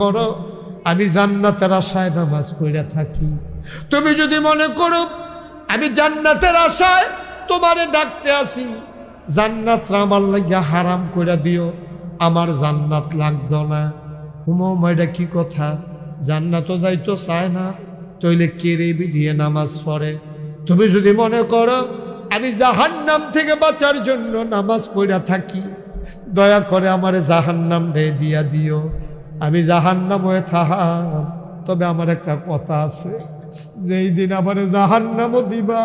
করো, আমি জান্নাতের আশায় নামাজ পড়ে থাকি। তুমি যদি মনে করো, আমি জান্নাতের আশায় তোমারে ডাকতে আসি, জান্নাত আমার লাগিয়া হারাম করে দিও, আমার জান্নাত লাগতো না। হুমা এটা কি কথা? জান্নাতও যাইতো, চায় না, তইলে কেড়ে বিধিয়ে নামাজ পড়ে? তুমি যদি মনে করো, আমি জাহান্নাম থেকে বাঁচার জন্য নামাজ পড়া থাকি, দয়া করে আমার জাহান্নাম রে দিয়া দিও। আমি জাহান্নাম হয়ে থাহাম। তবে আমার একটা কথা আছে। যেই দিন আমার জাহান্নামও দিবা,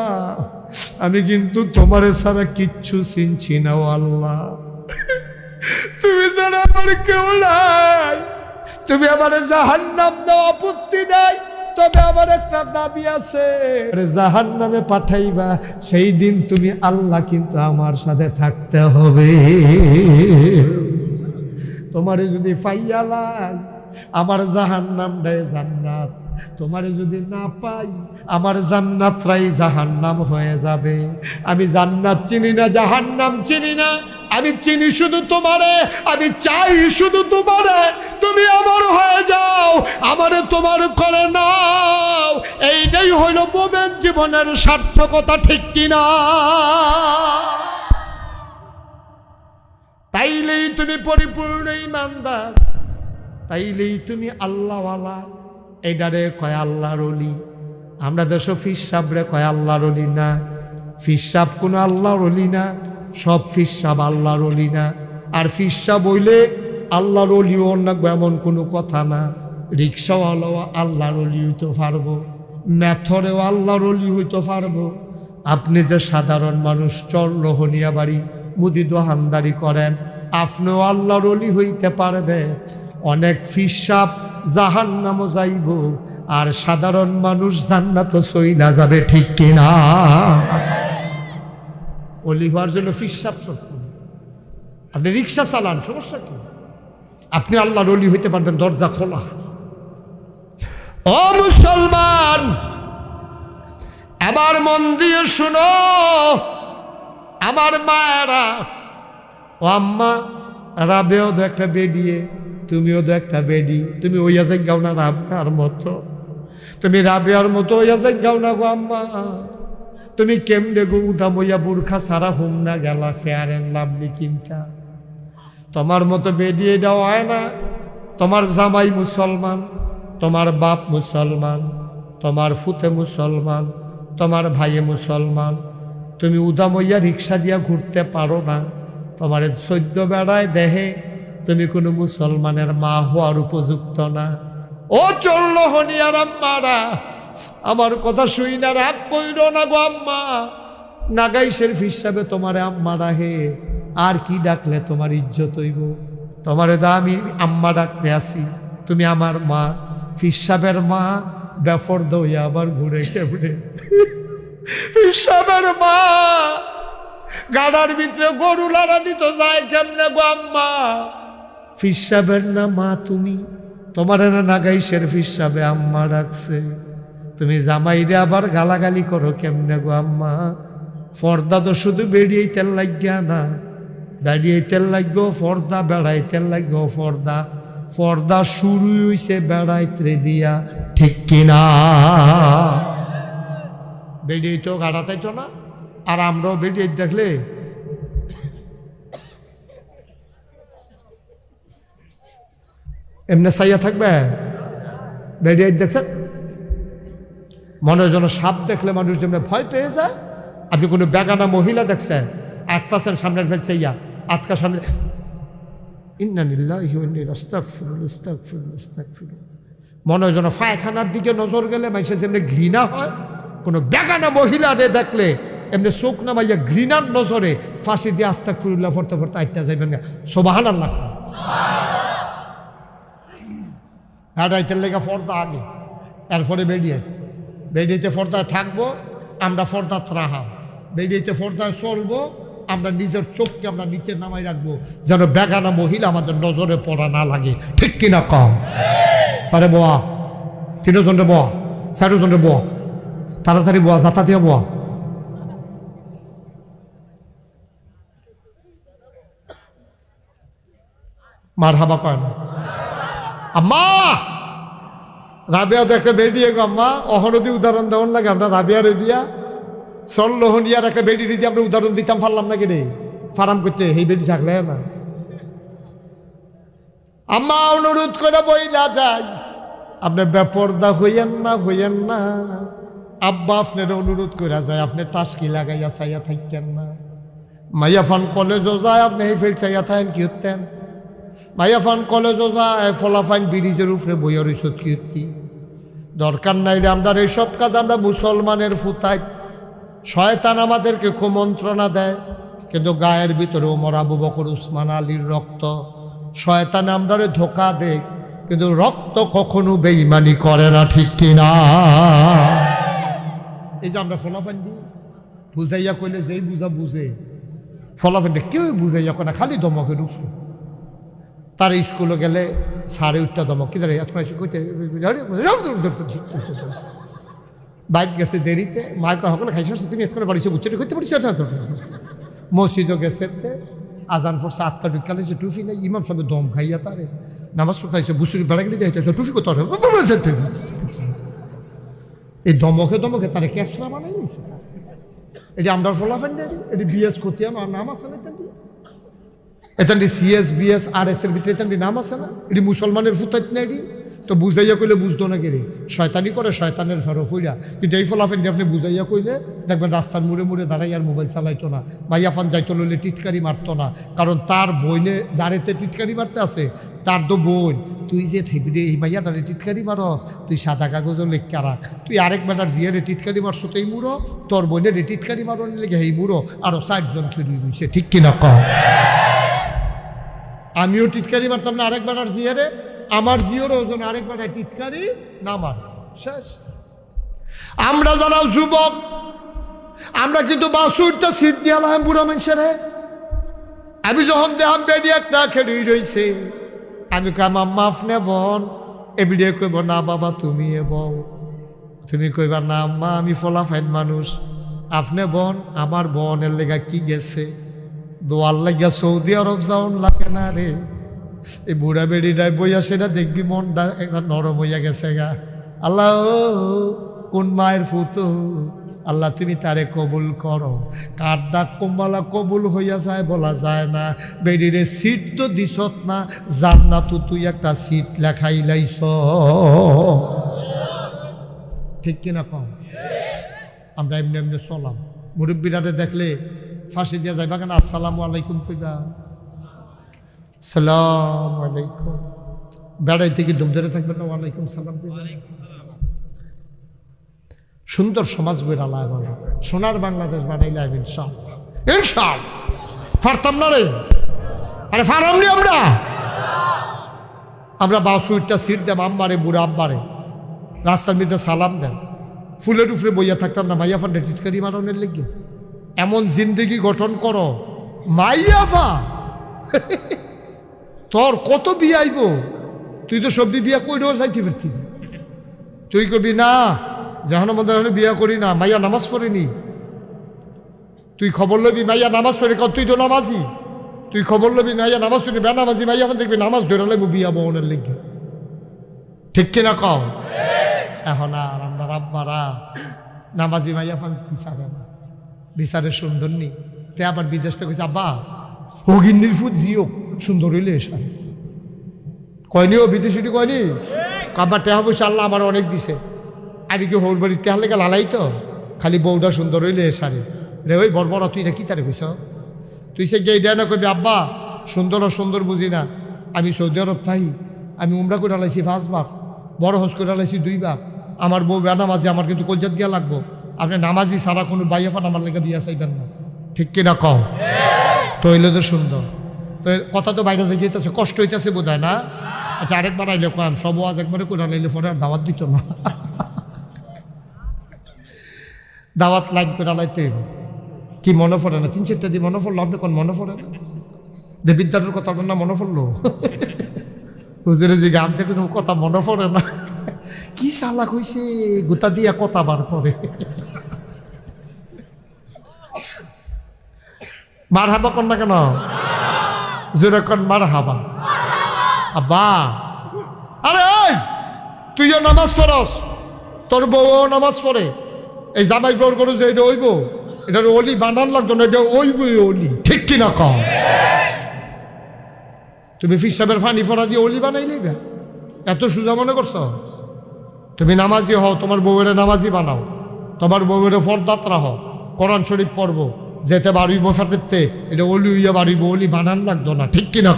আমি কিন্তু তোমারে ছাড়া কিচ্ছু চিনছি না, ও আল্লাহ। তুমি ছাড়া আমার কেউ নাই। তুমি আমার জাহান্নাম দাও আপত্তি নাই, তবে আমার একটা দাবি আছে। জাহান নামে পাঠাইবা, সেই দিন তুমি আল্লাহ কিন্তু আমার সাথে থাকতে হবে। তোমারে যদি পাইয়ালাই আমার জাহান নাম দেয় জান্নাত। তোমারে যদি না পাই, আমার জান্নাতরাই জাহান্নাম হয়ে যাবে। আমি জান্নাত চিনি না, জাহান্নাম চিনি না। আমি চিনি শুধু তোমারে, আমি চাই শুধু তোমারে। তুমি আমার হয়ে যাও, আমারে তোমার করে নাও। এইটাই হইল মোমেন জীবনের সার্থকতা ঠিক কিনা। তাইলেই তুমি পরিপূর্ণ ইমানদার, তাইলেই তুমি আল্লাহওয়ালা। এটারে কয় আল্লাহর অলি আমরা দেশ ফিসাবরে কয় আল্লাহর অলি না। ফিসাব কোনো আল্লাহর অলি না, সব ফিসাব আল্লাহর অলি না। আর ফিসাব বইলে আল্লাহর অলি অন্য এমন কোনো কথা না। রিক্সাওয়ালাও আল্লাহর অলি হইতে পারব ম্যাথরেও আল্লাহর অলি হইতে পারব। আপনি যে সাধারণ মানুষ, চর লোহনিয়া বাড়ি মুদি দোহানদারি করেন। আপনিও আল্লাহর অলি হইতে পারবে। অনেক ফিসাব জাহান নামও যাইব, আর সাধারণ মানুষ জান্নাত সইলা যাবে, ঠিক কিনা? অলি হওয়ার জন্য সত্য আপনি রিক্সা চালান, সমস্যা কি? আপনি আল্লাহর অলি হইতে পারবেন, দরজা খোলা। ও মুসলমান আবার মন দিয়ে শুনো আমার মায়েরা, ও আম্মা, রাবেও তো একটা বেডিয়ে তুমিও তো একটা বেডি। তুমি ওই যাই গাও না রাবেয়ার মতো। তুমি রাবেয়ার মতো ওই যাই গাও না গো আম্মা। তুমি কেমনে গো উদা মইয়া বুর্খা সারা হুম না গেলা ফেয়ার অ্যান্ড লাভলি কিনতা। তোমার মতো বেডি এটা হয় না। তোমার জামাই মুসলমান, তোমার বাপ মুসলমান, তোমার ফুতে মুসলমান, তোমার ভাইয়ে মুসলমান তুমি উদামইয়া রিক্সা দিয়া ঘুরতে পারো না। তোমার সদ্য বেড়ায় দেহে তুমি কোনো মুসলমানের মা হওয়ার উপযুক্ত না। ও চলল হনিয়ার আম্মারা, আমার কথা শুই না রাগ কইর না গো আম্মা। নাগাইশের হিসাবে তোমার আম্মারা হে, আর কি ডাকলে তোমার ইজ্জত হইব? তোমারে দা আমি আম্মা ডাকতে আসি, তুমি আমার মা। ফিসাবের মা বেফর দইয়া আবার ঘুরে কেমনে ফিসাবের মা। গাড়ার ভিতরে গরু লাড়া দিত, যায় কেমনে গো আম্মা? ফিসাবের না মা তুমি? তোমার না নাগাইশের ফিসাবে আম্মা ডাকছে। তুমি জামাইরে আবার গালাগালি করো কেমনে গো আম্মা? ফর্দা তো শুধু বেরিয়েই তেল লাগিয়া না। বেরিয়ে তেল লাগো ফর্দা বেড়াইতে লাগো ফর্দা। ফর্দা শুরু হইছে বেড়াইতে দিয়া। ঠিক কিনা? বেরিয়ে তো গাড়া চাইতো না, আর আমরাও বেরিয়ে দেখলে এমনি সাইয়া থাকবে। বেরিয়ে দেখছেন মনে যেন সাপ দেখলে মানুষ যেমন ভয় পেয়ে যায়, আপনি কোনো বেগানা মহিলা দেখছেন আটকাছেন সামনে দেখছে ইয়া আটকা সামনে মনে হয় যেন ফায়খানার দিকে নজর গেলে মানুষের যেমনি ঘৃণা হয় কোনো বেগানা মহিলারে দেখলে এমনি চোখ নামাইয়া ঘৃণার নজরে ফাঁসি দিয়ে আস্তাক ফুরুল্লাহ ফরতে ফরতে আটটা যাইবেন সোবাহান আল্লাহ হাঁটাইতে লেগে ফর্দা আগে। এরপরে বেরিয়ে। বেরিয়েতে ফর্দায় থাকব, আমরা ফর্দা রাহাম বেরিয়েতে ফর্দায় চলবো, আমরা নিজের চোখকে আমরা নিচে নামাই রাখব, যেন বেগানা মহিলা আমাদের নজরে পড়া না লাগে। ঠিক কিনা কম? তারে বোয়া। তিনজনরে বোয়া। চারজনরে বোয়া। তাড়াতাড়ি বোয়া যাতাতে বোয়া। মার হাবা কয় না। আম্মা! রাবিয়া তো একটা বেডিয়ে গো আম্মা অহনদি উদাহরণ দেওয়ার লাগে, আমরা রাবিয়ারে দিয়া সল্লহনিয়ার একটা বেডি দিয়ে আমরা উদাহরণ দিতাম পারলাম না রে? ফার্ম করতে, এই বেডি থাকলে না। আম্মা, অনুরোধ করে বইলা যাই। আপনি বেপর্দা হইয়েন না হইয়েন না। আব্বা আপনার অনুরোধ করে যায়, আপনি টাসকি লাগাইয়া চাইয়া থাকেন না। মাইয়া ফান কলেজও যায়, আপনি এই ফেল চাইয়া থাকেন, কি হতেন মাইয়া ফান কলেজও যায় ফলাফাইন ব্রিজের উপরে বইয়ের ঐষধ কি হতি দরকার নাই রে আমরা এইসব কাজ আমরা মুসলমানের ফুতাই শয়তান আমাদেরকে কুমন্ত্রণা দেয়, কিন্তু গায়ের ভিতরে ওমর আবু বকর, উসমান আলীর রক্ত, শয়তান আমরারে ধোকা দেয়, কিন্তু রক্ত কখনো বেইমানি করে না, ঠিক কিনা? এই যে আমরা ফলাফান দিই, বুঝাইয়া কইলে যেই বুঝা বুঝে। ফলাফানটা কেউ বুঝাইয়া কয় না, খালি দমকের উপরে তার স্কুলে গেলে সাড়ে উঠটা দমক, কি বাইক গেছে দেরিতে মাকে সকলে খাইছে তুমি এতক্ষণে বাড়িছে, বুঝছে করতে পারিস না মসজিদও গেছে আজান পড়ছে আটটা বিকালে যে টুফি নেই, ইমাম সাহেব দম খাইয়া তারে, নামাজ পড়তে বুসুরি বেড়া গেলে যাইতে টুফি কত এই দমকে দমকে তারা ক্যাসরা বানাই নিছে এটি আমরা ফলাফেন এটি বিএস খতিয়ান নাম আছে না এটা এতান্ডি সিএস বিএস আর এস এর ভিতরে এতান্ডি নাম আছে না? এটি মুসলমানের ফুতাইত না এটি? তো বুঝাইয়া কইলে বুঝতো না কেরে শয়তানি করে, শয়তানের ফেরো ফইরা। কিন্তু এই ফলাফেন আপনি বুঝাইয়া কইলে দেখবেন রাস্তার মুড়ে মুড়ে দাঁড়াই আর মোবাইল চালাইতো না। মাইয়াফান যাইতো লইলে টিটকারি মারতো না। কারণ তার বইনে যারেতে টিটকারি মারতে আছে, তার তো বোন তুই যে থেবিরে এই মাইয়াটারে টিটকারি মারস, তুই সাদা কাগজও লেখা রাখ। তুই আরেক বেটার জিয়ারে টিটকারি মারছো তো এই মুড়ো, তোর বোনের টিটকারি মারন লেগে এই মুড়ো, আরও ষাটজন খেলি রইছে। ঠিক কিনা কম আমিও টিটকারি মারতাম না, আরেক বেটার জিয়ারে। আমার জিওর ওজন আরেক বেটার টিটকারি না মার শেষ। আমরা যারা যুবক, আমরা কিন্তু বাসুরটা সিট দিয়ালাম বুড়ো মানুষের। আমি যখন দেহাম বেডি একটা খেলি রইছে আমি কাম মাফ নে বন এবিডিয়ে কইব, না বাবা, তুমি এ বউ। তুমি কইবা, না আম্মা, আমি ফলাফাইন মানুষ। আপনি বোন আমার বোনের লেগা কি গেছে? দোয়ার লাগিয়া সৌদি আরব যাওন লাগে না রে। এই বুড়া বেড়িটাই বইয়া সেটা দেখবি মনটা একটা নরম হইয়া গেছে গা। আল্লাহ কোন মায়ের ফুতো? আল্লাহ, তুমি তারে কবুল করো। কার ডাক কোম্বালা কবুল হইয়া যায় বলা যায় না। বেরিরে সিট তো দিছত না জান্নাত তুই একটা সিট লেখাই লাইছ। ঠিক কিনা কম? আমরা এমনি এমনি চলাম। মুরব্বীরারে দেখলে ফাঁসি দিয়া যাইবা কেন? আসসালামু আলাইকুম কইবা। সালাম আলাইকুম। বেড়াই থেকে দুম ধরে থাকবেন না, ওয়ালাইকুম সালাম। সুন্দর সমাজ বেড়ালা এবার। সোনার বাংলাদেশ বানাইলে আমি ইনশাল ইনশাল ফারতাম না রে। আরে ফারামনি আমরা? আমরা বাসুইটটা সিট দেব, আম্মারে, বুড়া আব্বারে। রাস্তার মধ্যে সালাম দেন। ফুলের উপরে বইয়া থাকতাম না, মাইয়া ফান্ডে টিটকারি মারণের লেগে। এমন জিন্দগি গঠন করো মাইয়াফা তোর কত বিয়ে আইব? তুই তো সবজি বিয়া কইরেও যাইতে পারতি। তুই কবি, না যখন মধ্যে হলে বিয়া করি না, মাইয়া নামাজ পড়িনি। তুই খবর লবি, মাইয়া নামাজ পড়ে কর তুই তো নামাজি। তুই খবর লবি, মাইয়া নামাজ পড়ি বে নামাজি, মাইয়া দেখবি নামাজ ধরে লাগবো বিয়া বহনের লেগে। ঠিক কিনা কম এখন আর আমরা রাব্বারা নামাজি মাইয়া ফান বিচারে না। বিচারে সুন্দর নি তে আবার বিদেশ থেকে আব্বা হগিন্নির ফুট জিও। সুন্দর হইলে এসা কয়নি ও বিদেশিটি কয়নি? কাবার টেহা পয়সা আল্লাহ আমার অনেক দিছে। আমি কি হৌর বাড়ির টেহা লেগে লালাই তো? খালি বউটা সুন্দর হইলে এসারে রে ওই বড় তুই এটা কি তারে কইস তুই সে গিয়ে দেয় না কবি আব্বা সুন্দর ও সুন্দর বুঝি না। আমি সৌদি আরব থাই। আমি উমরা করে লাইছি পাঁচবার। বড় হজ করে লাইছি দুইবার। আমার বউ বেনামাজি আমার কিন্তু কলজাত গিয়া লাগবো। আপনি নামাজি সারা কোনো বাইয়াফান আমার লেগে বিয়া চাইবেন না। ঠিক কিনা কম তো হইলে তো সুন্দর। তো কথা তো বাইরে যে গিয়েছে, কষ্ট হইতেছে বোধ হয় না? আচ্ছা আরেকবার আইলে কম সব আজ একবারে করে লাইলে পরে আর দাওয়াত দিত না। দাওয়াত লাইন করে লাইতে হইব। কি মনে পড়ে না? তিন চারটা দিয়ে মনে পড়ল? আপনি কোন মনে পড়ে না? দেবিদ্যারের কথা আপনার না মনে পড়ল? হুজুরে যে গান থেকে কথা মনে পড়ে না। কি চালাক হইছে? গোটা দিয়া কথা বার করে। মার হাবা কন না কেন? জোরে কন মার হাবা আব্বা। আরে তুইও নামাজ পড়স। তোর বউও নামাজ পড়ে। এই জামাই গ্রহণ করো যে এটা ওইব, এটার অলি বানান লাগতো না, এটা ওইবই অলি। ঠিক কিনা কম তুমি ফিসাবের ফানি ফরা দিয়ে অলি বানাই না এত সোজা মনে করছ? তুমি নামাজি হও, তোমার বউয়ের নামাজি বানাও। তোমার বউয়ের ফরদাত্রা হও। কোরআন শরীফ পড়ব। যেতে বাড়িব ফেরতে এটা অলি উইয়া বাড়িব অলি বানান লাগতো না, ঠিক কিনা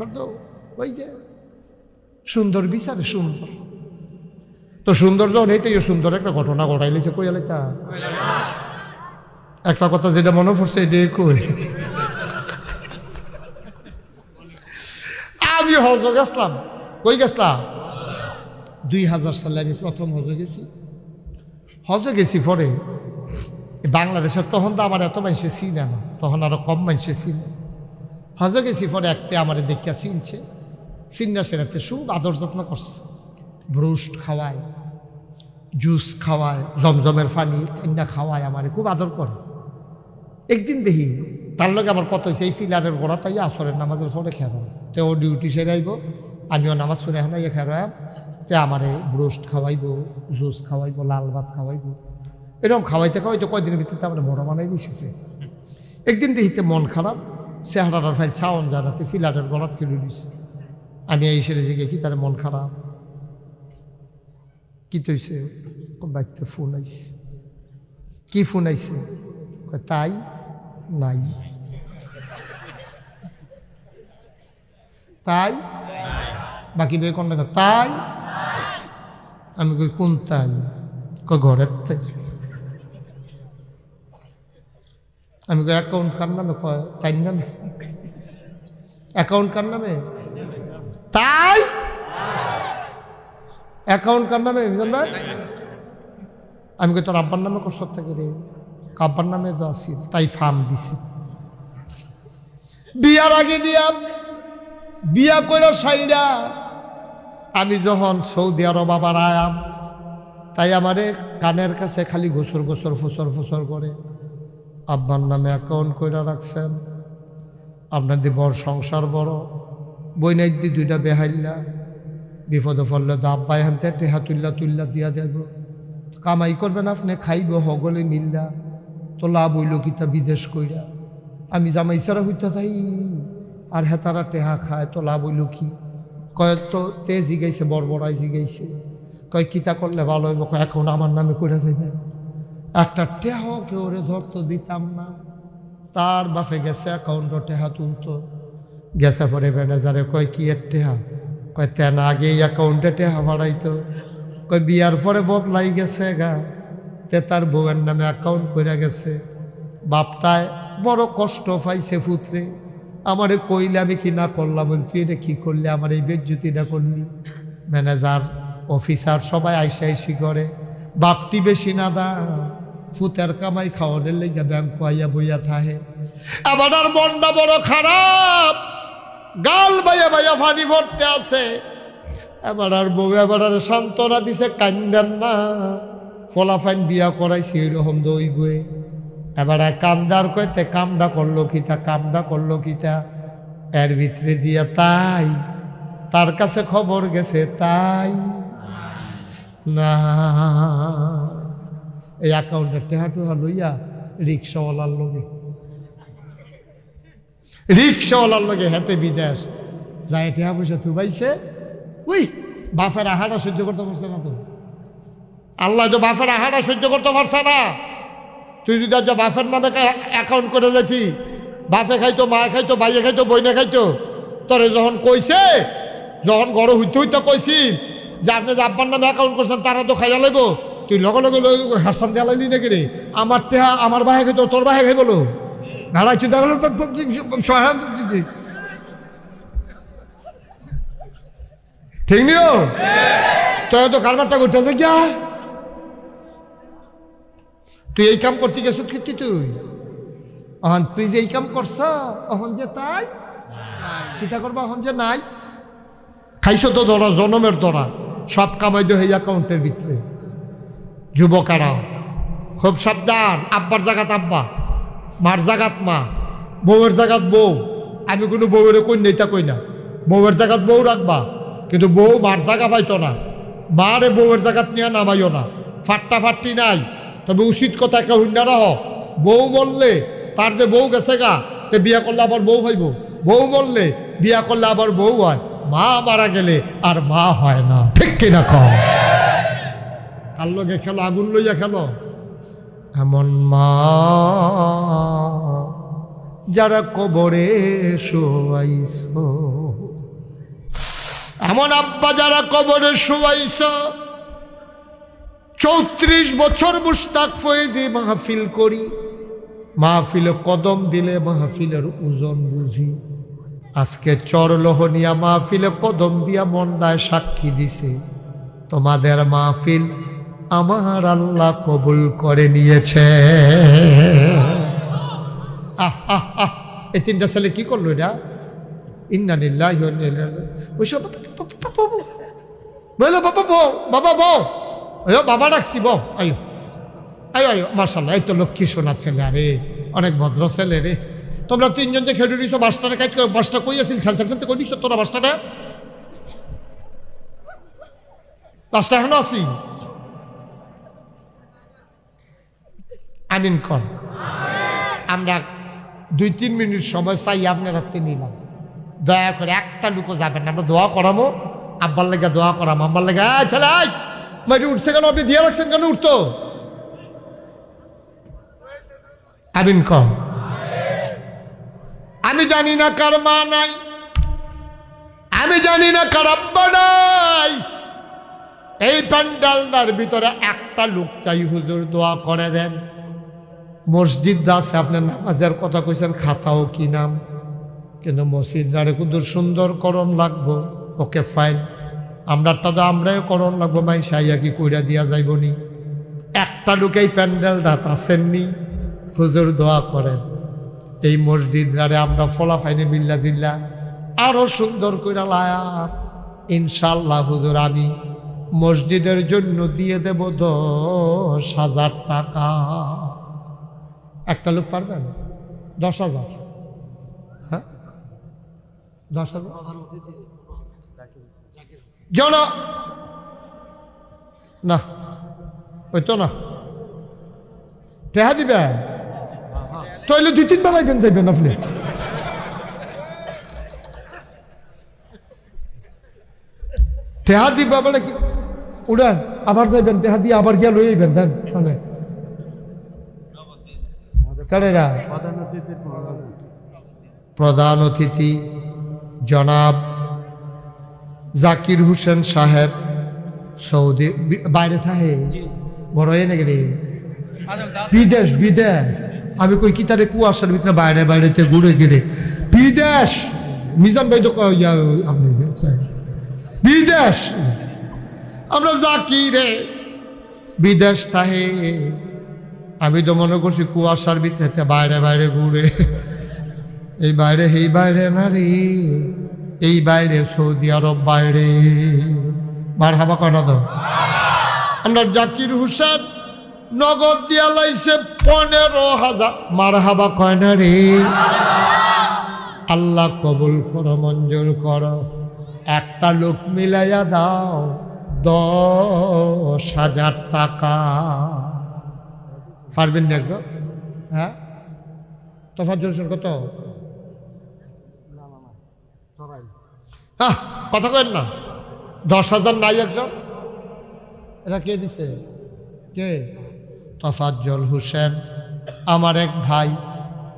বলতো, ওই যে, সুন্দর বিচারে, সুন্দর। তো সুন্দর যখন এইটাই সুন্দর একটা ঘটনা ঘটাইলেছে কই আলাইতা একটা কথা যেটা মনে পড়ছে, এটাই কই? আমি হজ গেছিলাম, কই গেছিলাম দুই হাজার সালে আমি প্রথম হজে গেছি। হজে গেছি পরে বাংলাদেশের তখন তো আমার এত মানুষে চিনে না, তখন আরও কম মানুষে চিনে হজে গেছি পরে একটা আমার দেখিয়া চিনছে, চিন্না সেরাতে খুব আদর যত্ন করছে। ব্রুস্ট খাওয়ায়, জুস খাওয়ায়, জমজমের পানি ঠান্ডা খাওয়ায় আমারে খুব আদর করে। একদিন দেখি তার লগে আমার কত হয়েছে এই ফিলারের গোড়া তাই আসরের নামাজের পরে খেয়াল তো ও ডিউটি সেরাইব আমিও নামাজ শুনে এখন ইয়ে খেয়াল তে আমারে ব্রুস্ট খাওয়াইব, জুস খাওয়াইব, লাল ভাত খাওয়াইব। এরকম খাওয়াইতে খাওয়াইতে কয়দিনের ভিতরে আমার বড় মানাই দিয়েছে একদিন দেখিতে মন খারাপ চেহারাটার ফাইল ছাওন জানাতে ফিলারের গলাত খেলে দিছে। আমি এই সেরে জিগে কি তার মন খারাপ। কি তৈছে? বাড়িতে ফোন আইছে। কি ফোন আইছে? তাই নাই। তাই বাকি বে কোন তাই আমি কই, কোন তাই? ঘরের তাই। আমি অ্যাকাউন্ট কার নামে? কয়, তাই নামে? অ্যাকাউন্ট কার নামে? তাই? অ্যাকাউন্ট কার নামে ভাই আমি কই তোর আব্বার নামে করছ থেকে রে? আব্বার নামে তো আসি তাই ফার্ম দিছি। বিয়ার আগে দিয়া, বিয়া করে সাইডা আমি যখন সৌদি আরব আবার আয়াম, তাই আমারে কানের কাছে খালি গোসর গোসর ফসর ফসর করে। আব্বার নামে অ্যাকাউন্ট করে রাখছেন। আপনাদের বড় সংসার বড়। বইনাই দি দুইটা বেহাইল্লা। বিপদে পড়লে তো আব্বাই হানতে টেহা তুল্লা তুল্লা দিয়া দেব। কামাই করবেন আপনি, খাইব, হগলে মিল্লা। তো লাভ হইল কিতা বিদেশ কইরা। আমি জামাই সারা হইতে তাই। আর হেতারা টেহা খায়, তো লাভ হইল কি? কয়, তো তে জিগাইছে বড়বড়াই জিগাইছে। কয় কিতা করলে ভালো হইব? এখন আমার নামে করে যাইবে একটা টেহ কেউ ওরে ধরতো দিতাম না। তার বাপে গেছে অ্যাকাউন্ট টেহা তুলতো। গেছে পরে ম্যানেজারে কয়, কি এর টেহা? কয়, তেন আগে অ্যাকাউন্টে টেহা বাড়াইতো। কয়, বিয়ার পরে বদলাই গেছে গা। তে তার বউয়ের নামে অ্যাকাউন্ট করে গেছে। বাপটায় বড় কষ্ট পাইছে পুত্রে। আমারে কইলে আমি কি না করলাম? তুই এটা কি করলি? আমার এই বেজ্জুতিটা করলি। ম্যানেজার, অফিসার সবাই আইসা আইসি করে। বাপটি বেশি না দা ফুতের কামাই খাওয়ানোর লেগে ব্যাংক আইয়া বইয়া থাহে আবার আর মনটা বড় খারাপ। গাল বাইয়া বাইয়া ফানি ভরতে আছে। এবার আর বউ এবার আর সান্ত্বনা দিছে, কান্দেন না। ফলাফাইন বিয়া করাইছি দই বয়ে। এবার আর কান্দার কইতে কামডা করল কিতা কামডা করল কিতা? এর ভিতরে দিয়া তাই, তার কাছে খবর গেছে তাই। না। এই অ্যাকাউন্টের টেহা টুহা লইয়া রিক্সাওয়ালার লগে। রিক্সাওয়ালার লগে হেতে বিদেশ যায় টেহা পয়সা থুবাইছে। উই বাফের আহারা সহ্য করতে পারছে না তো। আল্লাহ তো বাফের আহারা সহ্য করতে পারছে না। তুই যদি আজ বাফের নামে অ্যাকাউন্ট করে যাচ্ছি বাপে খাইতো, মা খাইতো, ভাইয়ে খাইতো, বইনে খাইতো, তোরে যখন কইছে, যখন গড় হইতে হইতে কইছি যে আপনি যে আব্বার নামে অ্যাকাউন্ট করছেন, তারা তো খাইয়া লাগবো তুই লগে লগে হাসান দিয়া লাগলি নাকি রে? আমার তেহা আমার বাহে খাইতো তোর বাহে খাই বলো নাড়াই চিন্তা করল দিদি ঠিক নিও? তো তো কারবারটা করতেছে গিয়া? তুই এই কাম করতে গেছ কিন্তু তুই? অহন তুই যে এই কাম করছ, অহন যে তাই? কিতা করবা, অহন যে নাই? খাইছো তো ধরা, জনমের ধরা। সব কামাই দো এই অ্যাকাউন্টের ভিতরে। যুবকারা, খুব সাবধান। আব্বার জাগাত আব্বা, মার জাগাত মা, বউয়ের জাগাত বউ। আমি কোনো বউয়ের নেই তা কই না। বউয়ের জায়গাত বউ রাখবা, কিন্তু বউ মার জাগা পাইতো না। মারে বউয়ের জায়গাত নিয়ে নামাইও না। ফাট্টা ফাট্টি নাই। তবে উচিত কথা একটা হুন্ডা রহ। বউ মরলে তার যে বউ গেছে গা, তে বিয়া করলে আবার বউ হইব। বউ মরলে বিয়া করলে আবার বউ হয়। মা মারা গেলে আর মা হয় না। ঠিক কিনা কম কার লগে খেলো? আগুন লইয়া খেলো? এমন মা যারা কবরে শোয়াইছ। এমন আব্বা যারা কবরে শোয়াইছ। চৌত্রিশ বছর মুস্তাক ফয়েজে মাহফিল করি। মাহফিলে কদম দিলে মাহফিলের ওজন বুঝি। আজকে চরলোহনিয়া মাহফিলে কদম দিয়া মন্ডায় সাক্ষী দিছে। তোমাদের মাহফিল আমার আল্লাহ কবুল করে নিয়েছে। আহ আহ আহ, এই তিনটা ছেলে কি করল এটা? ইন্নানিল্লাহ বলো, বাবা বউ বাবা বউ আয়ো বাবা ডাকছি বউ আয়ো। আয়ো আয়ো মার্শাল্লাহ এই তো লক্ষ্মী সোনা ছেলে, আরে, অনেক ভদ্র ছেলে রে। তোমরা তিনজন যে খেলে নিছো বাসটারে কাজ করে বাসটা কই আছিল? খেলতে খেলতে কই নিছো তোরা বাসটাটা বাসটা এখনও আছি? আমিন কর আমরা দুই তিন মিনিট সময় চাই, আপনার হাতে নিলাম। দয়া করে একটা লুকো যাবেন না, আমরা দোয়া করামো। আব্বার লেগে দোয়া করাম, আব্বার লেগে ছেলে মাটি উঠছে কেন? আপনি দিয়ে রাখছেন কেন উঠতো? আমিন কম আমি জানি না কার মা নাই। আমি জানি না কার আব্বা নাই। এই প্যান্ডালটার ভিতরে একটা লোক চাই, হুজুর, দোয়া করে দেন মসজিদ আছে আপনার নামাজের কথা কইছেন, খাতাও কি নাম? কিন্তু মসজিদ যারে কিন্তু সুন্দর করণ লাগবো। ওকে ফাইন আমরা তো আমরাও করণ লাগবো মাই সাইয়া কি কইরা দিয়া যাইব নি একটা লোকেই প্যান্ডেল দাঁত আসেননি হুজুর দোয়া করেন। এই মসজিদ যারে আমরা ফলা ফাইনে মিল্লা জিল্লা, আরও সুন্দর কইরা লায়া ইনশাল্লাহ হুজুর, আমি মসজিদের জন্য দিয়ে দেব দশ হাজার টাকা। একটা লোক পারবেন? দশ হাজার। হ্যাঁ? দশ হাজার? জন না। ওই তো না। টেহা দিবে? তাইলে দুই তিন বেলাইবেন যাইবেন আপনি। টেহা দিবা বলে কি উড়ান, আবার যাইবেন, টেহা দিয়ে আবার গিয়া লই আইবেন, দেন। তাহলে কারেরা? প্রধান অতিথি জনাব জাকির হোসেন সাহেব সৌদি বাইরে থাকে? বড় হয়ে নাকি রে? বিদেশ বিদেশ। আমি কই কি তারে কুয়াশার ভিতরে বাইরে বাইরেতে ঘুরে গেলে বিদেশ! মিজান ভাই তো আপনি বিদেশ! আমরা জাকিরে বিদেশ তাহে আমি তো মনে করছি কুয়াশার ভিতরে বাইরে বাইরে ঘুরে। এই বাইরে এই বাইরে না রে? এই বাইরে সৌদি আরব বাইরে। বার হাবা কটা তো? আমরা জাকির হুসেন নগদ দিয়া লাইছে পনেরো হাজার। মার হাবা কয় না রে? আল্লাহ কবুল করো, মঞ্জুর করো। একটা লোক মিলাইয়া দাও, দশ হাজার টাকা। পারবেন না একজন হ্যাঁ? তোফাজ্জল হোসেন কত? কথা কেন না। দশ হাজার নাই একজন। এটা কে দিছে? কে? তফাজ্জল হোসেন। আমার এক ভাই,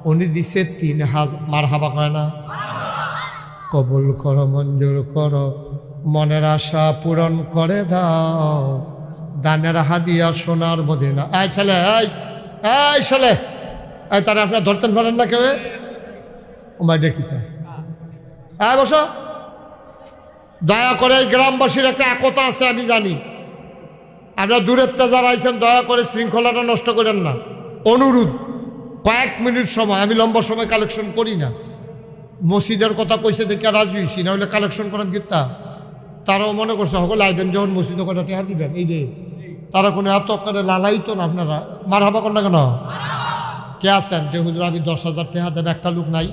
উনি দিছে তিন হাজার মার হাবা কয় না? কবুল করো, মঞ্জুর করো, মনের আশা পূরণ করে দাও। দানের হাদিয়া সোনার মদিনা এই ছেলে, এই! এই ছেলে তারা আপনার ধরতেন পারেন না কেউ ওমায় দেখিতে হ্যাঁ বসো। দয়া করে এই গ্রামবাসীর একটা একতা আছে, আমি জানি। আপনারা দূরের যারা আইছেন, দয়া করে শৃঙ্খলাটা নষ্ট করেন না। অনুরোধ, কয়েক মিনিট সময়, আমি লম্বা সময় কালেকশন করি না। মসজিদের কথা কইছে দেখে রাজি হয়েছি না হলে কালেকশন করেন গীতা তারাও মনে করছে সকল আইবেন যখন মসজিদে কটা টেহা দিবেন, এই রে তারা কোনো এত করে লালাই তো না আপনারা। মার হাবা কর না কেন? কে আছেন? যে হুজুর আমি দশ হাজার টেহা দেবে একটা লোক নাই।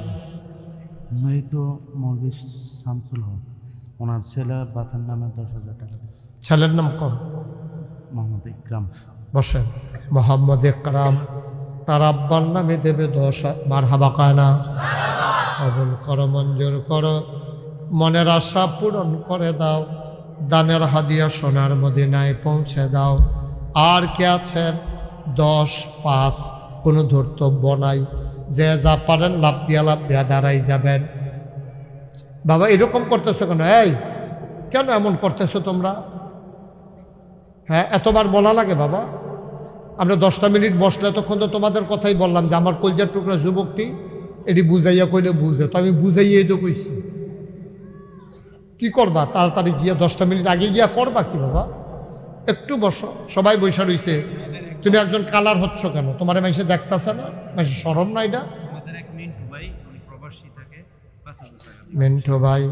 মৃত মৌলবী শামসুল হক। ওনার ছেলে বাচ্চার নামে দশ হাজার টাকা ছেলের নাম কম? মোহাম্মদ ইকরাম। বসেন। মোহাম্মদ একরাম তার আব্বার নামে দেবে দশ মার হাবা কায়না কবুল কর মঞ্জুর কর। মনের আশা পূরণ করে দাও। দানের হাদিয়া সোনার মদিনায় পৌঁছে দাও। আর কে আছেন? দশ, পাঁচ, কোনো ধর্তব্য নাই। যে যা পারেন লাভ দিয়া লাভ দিয়া দাঁড়াই যাবেন। বাবা, এরকম করতেছো কেন? এই, কেন এমন করতেছো তোমরা? হ্যাঁ এতবার বলা লাগে বাবা। আমরা দশটা মিনিট বসলে তখন তো তোমাদের কথাই বললাম যে আমার কলজার টুকরা যুবকটি, এটি বুঝাইয়া কইলে বুঝে। তো আমি বুঝাইয়াই তো কইছি। কি করবা? তাড়াতাড়ি গিয়ে দশটা মিনিট আগে গিয়া করবা কি বাবা? একটু বসো সবাই বৈশা রইছে। তুমি একজন কালার হচ্ছ কেন? তোমার মাসে দেখতেছে না? মাসে সরম না? এটা মিন্টু ভাই উনি প্রবাসী থাকে পাঁচ হাজার টাকা দিবে। মিন্টু ভাই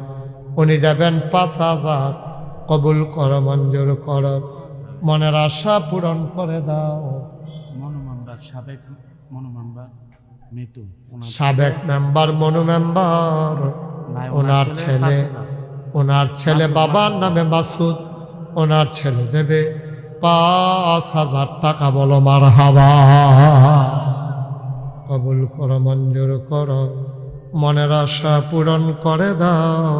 উনি দেবেন পাঁচ হাজার। কবুল কর মঞ্জুর কর। মনের আশা পূরণ করে দাও। সাবেক মেম্বার মৃত ওনার সাবেক মেম্বার মনু মেম্বার ওনার ছেলে। ওনার ছেলে বাবার নামে মাসুদ ওনার ছেলে দেবে পাঁচ হাজার টাকা বলো মার হাবা কবুল করো মঞ্জুর করো মনের আশা পূরণ করে দাও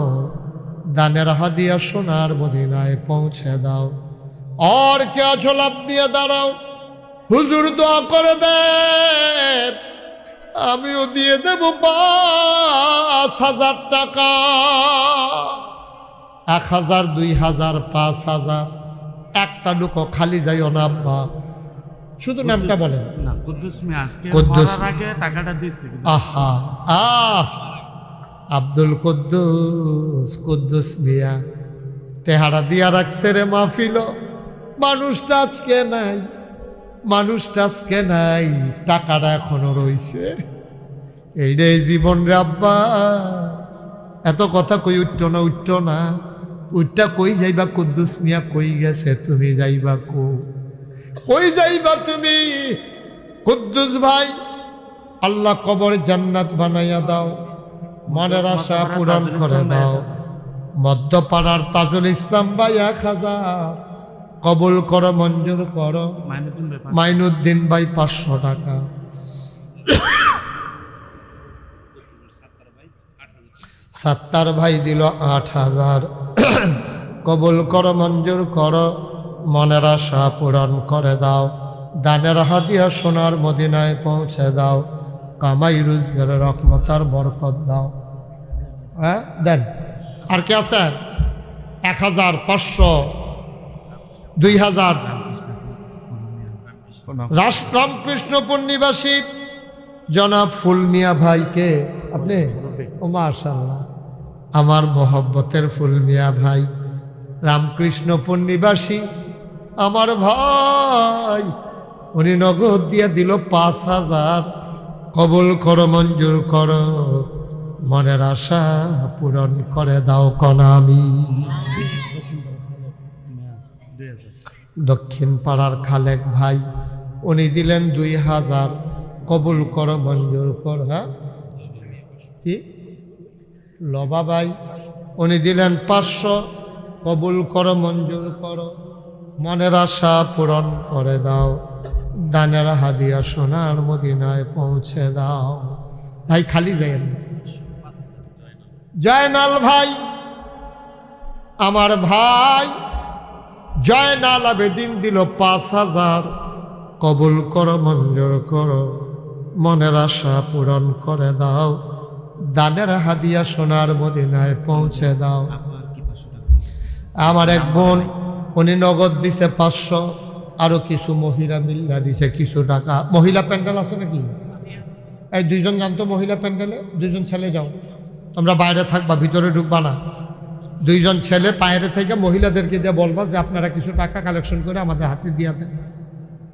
দানের হাদিয়া সোনার মদিনায় পৌঁছে দাও। আর কে আছো লাভ দিয়ে দাঁড়াও হুজুর দোয়া করে দেন। আমিও দিয়ে দেব পাঁচ হাজার টাকা। এক হাজার দুই হাজার পাঁচ হাজার। একটা লোক খালি যাইও না আব্বা। শুধু নামটা বলেন। আহা আহ! আব্দুল কুদ্দুস কুদ্দুস মিয়া। তেহারা দিয়া রাখছে রে মাহফিল। মানুষটা আজকে নাই মানুষটা আজকে নাই টাকাটা এখনও রইছে। এইটাই জীবন রে আব্বা। এত কথা কই উঠত না উঠত না। উঠটা কই যাইবা কুদ্দুস মিয়া কই গেছে তুমি যাইবা কো? কই যাইবা তুমি? কুদ্দুস ভাই আল্লাহ কবর জান্নাত বানাইয়া দাও মনের আশা পূরণ করে দাও। মধ্যপাড়ার তাজুল ইসলাম ভাই এক হাজার। কবুল করো মঞ্জুর করো। মাইনুদ্দিন মাইনুদ্দিন ভাই পাঁচশো টাকা। সাত্তার ভাই দিল আট হাজার। কবুল করো, মঞ্জুর করো, মনের আশা পূরণ করে দাও। দানের হাতিয়া সোনার মদিনায় পৌঁছে দাও। কামাই রোজগারের রহমতার বরকত দাও। হ্যাঁ দেন। আর কে আছে? এক হাজার পাঁচশো, দুই হাজার। রামকৃষ্ণপুর নিবাসী জনাব ফুল মিয়া ভাইকে আপনি ও মাশাল্লাহ আমার মোহব্বতের ফুল মিয়া ভাই রামকৃষ্ণপুর নিবাসী আমার ভাই। উনি নগদ দিয়ে দিল পাঁচ হাজার। কবুল কর, মঞ্জুর কর, মনের আশা পূরণ করে দাও কনামি দক্ষিণ পাড়ার খালেক ভাই, উনি দিলেন দুই হাজার। কবুল কর, মঞ্জুর কর হ্যাঁ? কি? লবা ভাই, উনি দিলেন পাঁচশো। কবুল কর, মঞ্জুর কর। মনের আশা পূরণ করে দাও। দানের হাদিয়া সোনার মদিনায় পৌঁছে দাও। ভাই, খালি না। জয়নাল ভাই, আমার ভাই, জয়নাল আবেদিন দিল পাঁচ হাজার। কবুল করো, মঞ্জুর করো। মনের আশা পূরণ করে দাও। দানের হাদিয়া সোনার মদিনায় পৌঁছে দাও। আমার এক বোন, উনি নগদ দিছে পাঁচশো, আরও কিছু মহিলা মিল্লা দিছে কিছু টাকা। মহিলা প্যান্ডেল আছে নাকি? এই দুইজন জানতো মহিলা প্যান্ডেলে? দুইজন ছেলে যাও। তোমরা বাইরে থাকবা, ভিতরে ঢুকবা না। দুইজন ছেলে বাইরে থেকে মহিলাদেরকে দিয়ে বলবা যে আপনারা কিছু টাকা কালেকশন করে আমাদের হাতে দিয়ে দেন।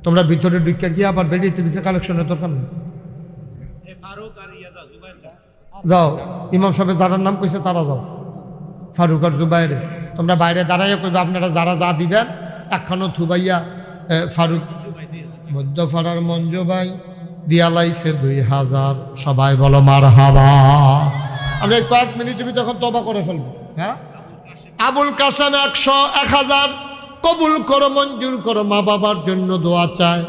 তোমরা ভিতরে ঢুকে গিয়ে আবার বেরিয়ে কালেকশনের দরকার নেই। যাও। ইমাম সাহেব যারার নাম কইছে তারা যাও। ফারুক আর জুবাইরে, তোমরা বাইরে দাঁড়াইয়া কইবে, আপনারা যারা যা দিবেন, একখানো থুবাইয়া ফারুক মধ্যপাড়ার মঞ্জু ভাই দিয়া লাইছে দুই হাজার। সবাই বলো মার হাবা আমরা কয়েক মিনিটের ভিতরে এখন তবা করে ফেলব। হ্যাঁ? আবুল কাসেম একশো এক হাজার। কবুল করো, মঞ্জুর করো মা বাবার জন্য দোয়া চায়।